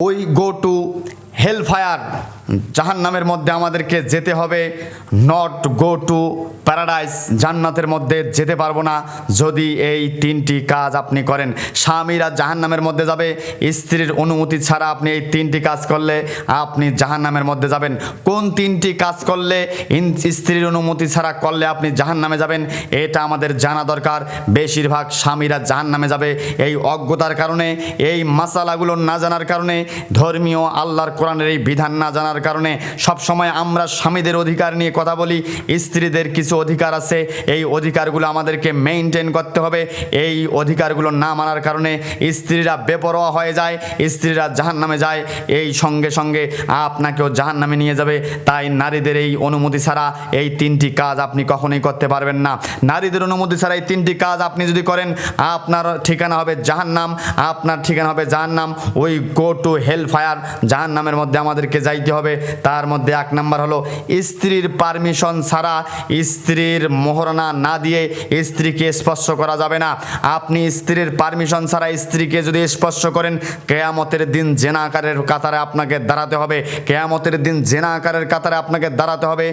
We go to hell fire Jahan নামের মধ্যে আমাদেরকে যেতে হবে। নট গো টু প্যারাডাইস জান্নাতের মধ্যে যেতে পারব না। যদি এই তিনটি কাজ আপনি করেন, স্বামীরা জাহান নামের মধ্যে যাবে, স্ত্রীর অনুমতি ছাড়া আপনি এই তিনটি কাজ করলে আপনি জাহান নামের মধ্যে যাবেন। কোন তিনটি কাজ করলে স্ত্রীর অনুমতি ছাড়া করলে আপনি জাহান নামে যাবেন, এটা আমাদের জানা দরকার। বেশিরভাগ স্বামীরা জাহান নামে যাবে এই অজ্ঞতার কারণে, এই মাসালাগুলো না জানার কারণে, ধর্মীয় আল্লাহর কোরআনের এই বিধান না জানার কারণে সবসময় আমরা স্বামীদের অধিকার নিয়ে কথা বলি, স্ত্রীদের কিছু অধিকার আছে, এই অধিকারগুলো আমাদেরকে মেনটেন করতে হবে। এই অধিকারগুলো না মানার কারণে স্ত্রীরা বেপরোয়া হয়ে যায়, স্ত্রীরা জাহান নামে যায়। এই সঙ্গে সঙ্গে আপনাকেও জাহান নামে নিয়ে যাবে। তাই নারীদের এই অনুমতি ছাড়া এই তিনটি কাজ আপনি কখনোই করতে পারবেন না। নারীদের অনুমতি ছাড়া এই তিনটি কাজ আপনি যদি করেন, আপনার ঠিকানা হবে জাহান্নাম, আপনার ঠিকানা হবে জাহান্নাম। ওই গো টু হেল ফায়ার জাহান্নামের মধ্যে আমাদেরকে যাইতে হবে। তার মধ্যে এক নাম্বার হলো, স্ত্রীর পারমিশন ছাড়া স্ত্রীর মোহরনা না দিয়ে স্ত্রীকে স্পর্শ করা যাবে না। আপনি স্ত্রীর পারমিশন ছাড়া স্ত্রীকে যদি স্পর্শ করেন, কেয়ামতের দিন জেনা আকারের কাতারে আপনাকে দাঁড়াতে হবে। কেয়ামতের দিন জেনা আকারের কাতারে আপনাকে দাঁড়াতে হবে।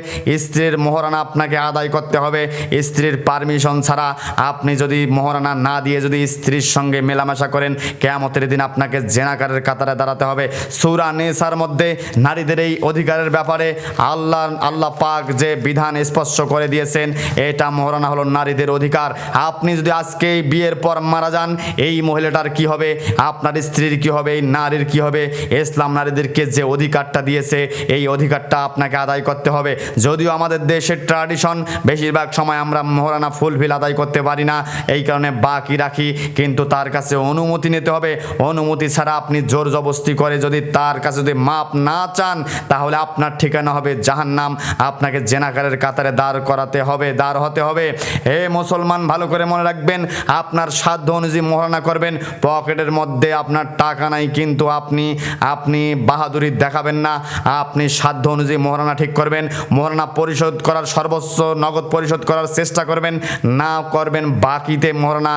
স্ত্রীর মোহরানা আপনাকে আদায় করতে হবে। স্ত্রীর পারমিশন ছাড়া আপনি যদি মোহরানা না দিয়ে যদি স্ত্রীর সঙ্গে মেলামেশা করেন, কেয়ামতের দিন আপনাকে জেনাকারের কাতারে দাঁড়াতে হবে। সুরা নেসার মধ্যে নারীদের এই অধিকারের ব্যাপারে আল্লাহ আল্লাহ পাক যে বিধান স্পষ্ট করে দিয়েছেন, এটা মোহরানা হলো নারীদের অধিকার। আপনি যদি আজকে বিয়ের পর মারা যান, এই মহিলাটার কি হবে? আপনার স্ত্রীর কি হবে? এই নারীর কি হবে? ইসলাম নারীদেরকে যে অধিকারটা দিয়েছে, এই অধিকারটা আপনাকে আদায় করতে হবে। যদিও আমাদের দেশের ট্র্যাডিশন বেশিরভাগ সময় আমরা মোহরানা ফুলফিল আদায় করতে পারি না, এই কারণে বাকি রাখি, কিন্তু তার কাছে অনুমতি নিতে হবে। অনুমতি ছাড়া আপনি জোর জবস্তি করে যদি তার কাছে যদি মাপ না চান তাহলে আপনার ঠিকানা হবে জাহান্নাম। আপনাকে জেনাকারের কাতারে দাঁড় করাতে হবে, দাঁড় হতে হবে। হে মুসলমান, ভালো করে মনে রাখবেন, আপনার সাধ্য অনুযায়ী মোহরানা করবেন। পকেটের মধ্যে আপনার টাকা নাই, কিন্তু আপনি আপনি বাহাদুরি দেখাবেন না। আপনি সাধ্য অনুযায়ী মোহরানা ঠিক করবেন মোহরানা পরিশোধ করার সর্বোচ্চ নগদ পরিশোধ করার চেষ্টা করবেন। না করবেন, বাকিতে মোহরানা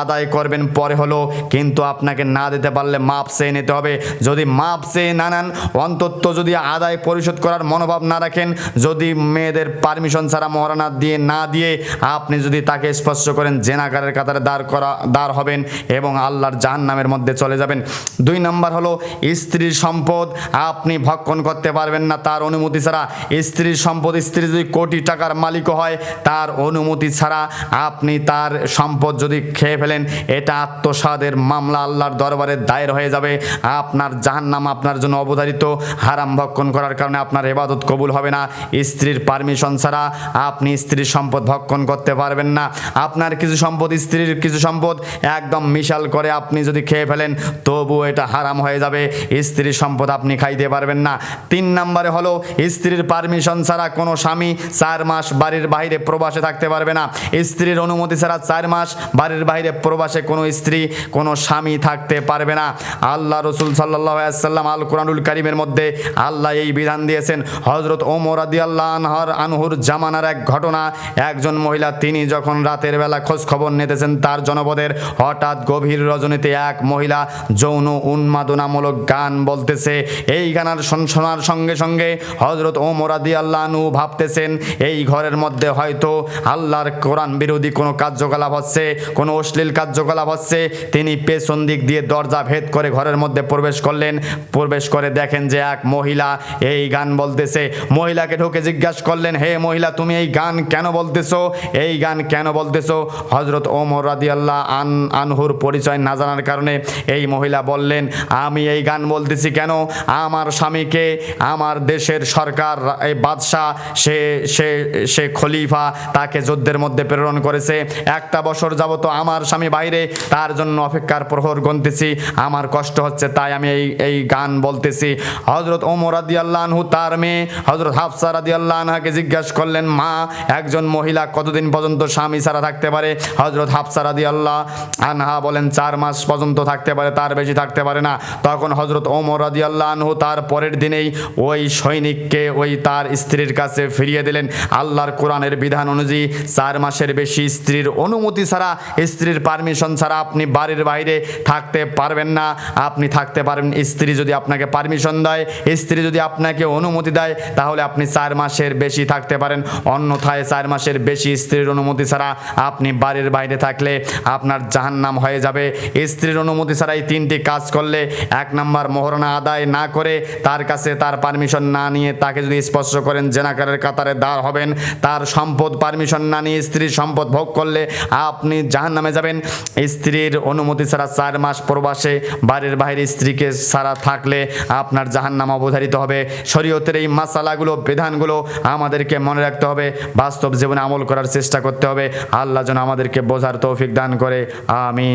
আদায় করবেন, পরে হলো কিন্তু আপনাকে না দিতে পারলে মাপ চেয়ে নিতে হবে। যদি মাপ চেয়ে না নেন, অন্তত যদি আদায় পরিশোধ করার মনোভাব না রাখেন। যদি মেয়েদের পারমিশন ছাড়া মহারানা দিয়ে না দিয়ে আপনি যদি তাকে স্পর্শ করেন, জেনাকারের কাতারে দাঁড় করা, দাঁড় হবেন এবং আল্লাহর জাহান নামের মধ্যে চলে যাবেন। দুই নম্বর হলো, স্ত্রীর সম্পদ আপনি ভক্ষণ করতে পারবেন না, তার অনুমতি ছাড়া। স্ত্রীর সম্পদ, স্ত্রী যদি কোটি টাকার মালিকও হয়, তার অনুমতি ছাড়া আপনি তার সম্পদ যদি খেয়ে ফেলেন, এটা আত্মসাদের মামলা আল্লাহর দরবারে দায়ের হয়ে যাবে। আপনার জাহান্নাম আপনার জন্য অবধারিত, হারাম ভক্ষণ করার কারণে আপনার এবাদত কবুল হবে না। স্ত্রীর পারমিশন ছাড়া আপনি স্ত্রীর সম্পদ ভক্ষণ করতে পারবেন না। আপনার কিছু সম্পদ, স্ত্রীর কিছু সম্পদ একদম মিশাল করে আপনি যদি খেয়ে ফেলেন, তবু এটা হারাম হয়ে যাবে। স্ত্রীর সম্পদ আপনি খাইতে পারবেন না। তিন নম্বরে হলো, স্ত্রীর পারমিশন ছাড়া কোনো স্বামী চার মাস বাড়ির বাইরে প্রবাসে থাকতে পারবে না। স্ত্রীর অনুমতি ছাড়া চার মাস বাড়ির বাইরে প্রবাসে কোনো স্ত্রী, কোনো স্বামী থাকতে পারবে না। আল্লাহ রসুল সাল্লাহ আল কোরআনুল কারিমের মধ্যে আল্লাহ এই বিধান দিয়েছেন। হজরত ওমর আদি আল্লাহ আনহর আনহুর জামানার এক ঘটনা। একজন মহিলা তিনি যখন রাতের বেলা খোঁজ খবর নিতেছেন তার জনপদের, হঠাৎ গভীর রজনীতে এক মহিলা যৌন উন্মাদনামূলক গান বলতেছে। এই গানার শোন- শোনার সঙ্গে সঙ্গে হজরত ওমর আদি আল্লাহ আনহু ভাবতেছেন, এই ঘরের মধ্যে হয়তো আল্লাহর কোরআন বিরোধী কোনো কার্যকলাপ হচ্ছে, কোনো অশ্লীল কার্যকলাপ হচ্ছে। তিনি পেছন দিক দিয়ে দরজা ভেদ করে ঘরের মধ্যে প্রবেশ করলেন। প্রবেশ করে দেখেন যে এক মহিলা এই গান বলতেছে। মহিলাকে ঢুকে জিজ্ঞাসা করলেন, হে মহিলা, তুমি এই গান কেন বলতেছো? এই গান কেন বলতেছো? হজরত ওমর রাদি আল্লাহ আন, আনহুর পরিচয় না জানার কারণে এই মহিলা বললেন, আমি এই গান বলতেছি কেন? আমার স্বামীকে আমার দেশের সরকার, এই বাদশাহ, সে সে সে খলিফা তাকে যুদ্ধের মধ্যে প্রেরণ করেছে। একটা বছর যাবত আমার স্বামী বাইরে, তার জন্য অপেক্ষার প্রহর গুনতেছি আমার কষ্ট হচ্ছে, তাই আমি এই এই গান বলতেছি। হজরত ওমর রাদি আল্লাহু তার মেয়ে হজরত হাফসা রাদি আল্লাহ আনহাকে জিজ্ঞাসা করলেন, মা, একজন মহিলা কতদিন পর্যন্ত স্বামী ছাড়া থাকতে পারে? হজরত হাফসা রাদি আল্লাহ আনহা বলেন, চার মাস পর্যন্ত থাকতে পারে, তার বেশি থাকতে পারে না। তখন হজরত ওমর রাদি আল্লাহ তার পরের দিনেই ওই সৈনিককে ওই তার স্ত্রীর কাছে ফিরিয়ে দিলেন। আল্লাহর কোরআনের বিধান অনুযায়ী চার মাসের বেশি স্ত্রীর অনুমতি ছাড়া, স্ত্রীর পারমিশন ছাড়া আপনি বাড়ির বাইরে থাকতে পারবেন না। আপনি থাকতে পারবেন, স্ত্রী যদি আপনাকে পারমিশন দেয়, স্ত্রী যদি আপনাকে অনুমতি দেয়, তাহলে আপনি চার মাসের বেশি থাকতে পারেন। অন্যথায় চার মাসের বেশি স্ত্রীর অনুমতি ছাড়া আপনি বাড়ির বাইরে থাকলে আপনার জাহান্নাম হয়ে যাবে। স্ত্রীর অনুমতি ছাড়া এই তিনটি কাজ করলে, এক নাম্বার মোহরণা আদায় না করে তার কাছে তার পারমিশন না নিয়ে তাকে যদি স্পর্শ করেন, জেনাকারের কাতারে দাঁড় হবেন। তার সম্পদ পারমিশন না নিয়ে স্ত্রীর সম্পদ ভোগ করলে আপনি জাহান নামে যাবেন। স্ত্রীর অনুমতি ছাড়া চার মাস প্রবাসে বাড়ির বাইরে স্ত্রীকে ছাড়া থাকলে আপনার জাহান নাম অবধারিত হবে। শরীয়তের এই মাসালাগুলো, বিধানগুলো আমাদেরকে মনে রাখতে হবে। বাস্তব জীবনে আমল করার চেষ্টা করতে হবে। আল্লাহ যেন আমাদেরকে বোঝার তৌফিক দান করে। আমিন।